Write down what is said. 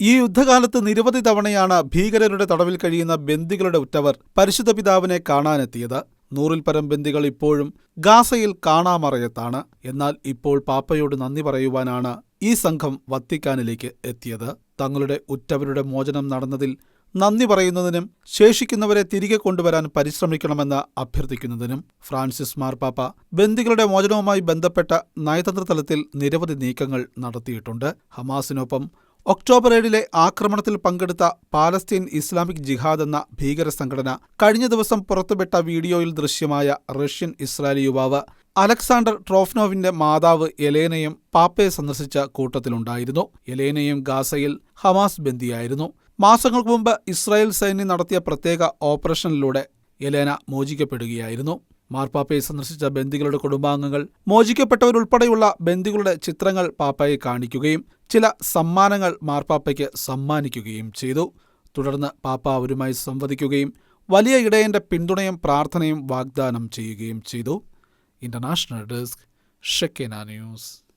ഈ യുദ്ധകാലത്ത് നിരവധി തവണയാണ് ഭീകരരുടെ തടവിൽ കഴിയുന്ന ബന്ദികളുടെ ഉറ്റവർ പരിശുദ്ധ പിതാവിനെ കാണാനെത്തിയത്. നൂറിൽ പരം ബന്ദികൾ ഇപ്പോഴും ഗാസയിൽ കാണാമറയത്താണ്. എന്നാൽ ഇപ്പോൾ പാപ്പയോട് നന്ദി പറയുവാനാണ് ഈ സംഘം വത്തിക്കാനിലേക്ക് എത്തിയത്. തങ്ങളുടെ ഉറ്റവരുടെ മോചനം നടന്നതിൽ നന്ദി പറയുന്നതിനും ശേഷിക്കുന്നവരെ തിരികെ കൊണ്ടുവരാൻ പരിശ്രമിക്കണമെന്ന് അഭ്യർത്ഥിക്കുന്നതിനും ഫ്രാൻസിസ് മാർപ്പാപ്പ ബന്ദികളുടെ മോചനവുമായി ബന്ധപ്പെട്ട നയതന്ത്ര തലത്തിൽ നിരവധി നീക്കങ്ങൾ നടത്തിയിട്ടുണ്ട്. ഹമാസിനൊപ്പം ഒക്ടോബർ ഏഴിലെ ആക്രമണത്തിൽ പങ്കെടുത്ത പാലസ്തീൻ ഇസ്ലാമിക് ജിഹാദ് എന്ന ഭീകര സംഘടന കഴിഞ്ഞ ദിവസം പുറത്തുവിട്ട വീഡിയോയിൽ ദൃശ്യമായ റഷ്യൻ ഇസ്രായേലി യുവാവ് അലക്സാണ്ടർ ട്രോഫ്നോവിന്റെ മാതാവ് എലേനയും പാപ്പയെ സന്ദർശിച്ച കൂട്ടത്തിലുണ്ടായിരുന്നു. എലേനയും ഗാസയിൽ ഹമാസ് ബന്ദിയായിരുന്നു. മാസങ്ങൾക്ക് മുമ്പ് ഇസ്രായേൽ സൈന്യം നടത്തിയ പ്രത്യേക ഓപ്പറേഷനിലൂടെ എലേന മോചിക്കപ്പെടുകയായിരുന്നു. മാർപ്പാപ്പയെ സന്ദർശിച്ച ബന്ദികളുടെ കുടുംബാംഗങ്ങൾ മോചിക്കപ്പെട്ടവരുൾപ്പെടെയുള്ള ബന്ദികളുടെ ചിത്രങ്ങൾ പാപ്പയെ കാണിക്കുകയും ചില സമ്മാനങ്ങൾ മാർപ്പാപ്പയ്ക്ക് സമ്മാനിക്കുകയും ചെയ്തു. തുടർന്ന് പാപ്പ അവരുമായി സംവദിക്കുകയും വലിയ ഇടയന്റെ പിന്തുണയും പ്രാർത്ഥനയും വാഗ്ദാനം ചെയ്യുകയും ചെയ്തു. International desk Shekinah news.